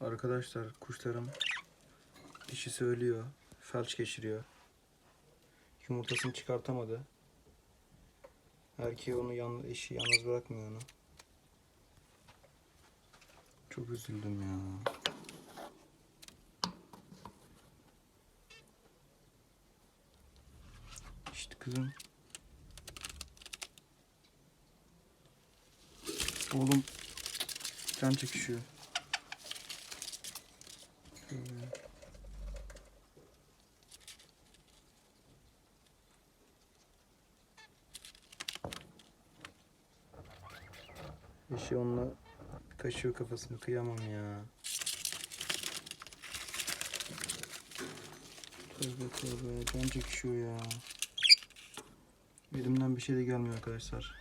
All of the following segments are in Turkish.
Arkadaşlar kuşlarım dişisi ölüyor. Felç geçiriyor. Yumurtasını çıkartamadı. Erkeği onu yan, eşi yalnız bırakmıyor onu. Çok üzüldüm ya. İşte kızım. Oğlum can çekişiyor. Şöyle. Eşi onunla kaşıyor kafasını kıyamam ya. Tövbe tövbe can çekişiyor ya. Elimden bir şey de gelmiyor arkadaşlar.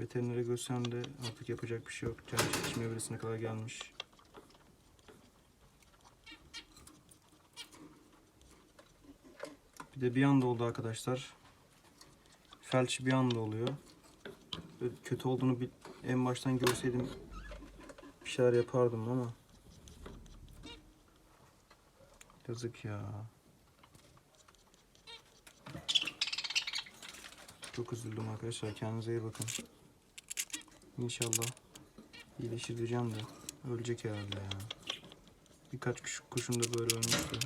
Veterinere görsem de artık yapacak bir şey yok. Can çekişme evresine kadar gelmiş. Bir de bir anda oldu arkadaşlar. Felç bir anda oluyor. Böyle kötü olduğunu bir, en baştan görseydim bir şeyler yapardım ama yazık ya. Çok üzüldüm arkadaşlar. Kendinize iyi bakın. İnşallah iyileşir diyeceğim de ölecek herhalde ya. Birkaç kuş, kuşum da böyle ölmüştü.